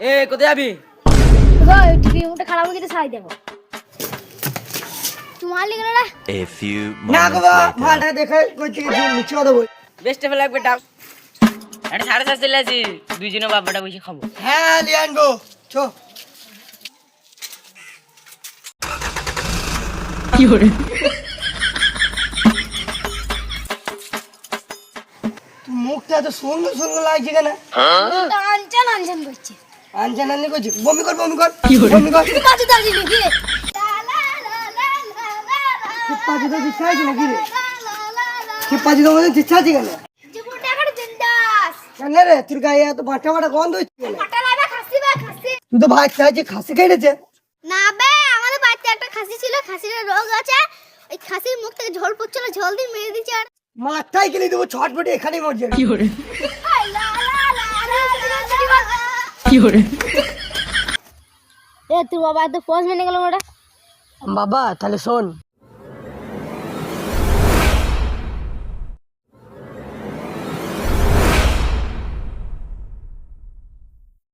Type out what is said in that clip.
এ কোথায় যাবি? টিভিটা খারাপ হয়ে গেছে সাই দেবো। তোমার লিখে না এ ফিউ না গো মালটা দেখে কইছি কিছু মিছে কথা বল বেস্ট ফেলা লাগবে ডাক। সাড়ে সাত চলে আসি দুইজনে বাবাটা বসে খাব। হ্যাঁ লিয়ান চো। কি হরে মুখটা এত সুন্দর সুন্দর লাগছে কেন? আনচান আনচান করছে। আনছে নানি করছি। বমি কর বমি কর বমি কর। পাঁচু দাঁড়ি লিখে পাঁচি তো দিচ্ছে আছে নাকি রে? কি পাঁচি আমাদের দিচ্ছে আছে কেন? কেন রে? তোর গায়ে এত বাটা বাটা গন্ধ হচ্ছে কেন? কাটা খাসি বা খাসি। তুই তো ভাই চাইছি খাসি খেয়েছে না বে আমাদের বাড়িতে একটা খাসি ছিল খাসির রোগ আছে। ওই খাসির মুখ থেকে ঝোল পড়ছিল ঝোল দিয়ে মেরে দিচ্ছে আর মাথায় গেলে দেবো ছটফটে এখানেই মরছে কি করে এ তোর বাবা এত পোজ মেনে গেল ওটা বাবা তাহলে শোন।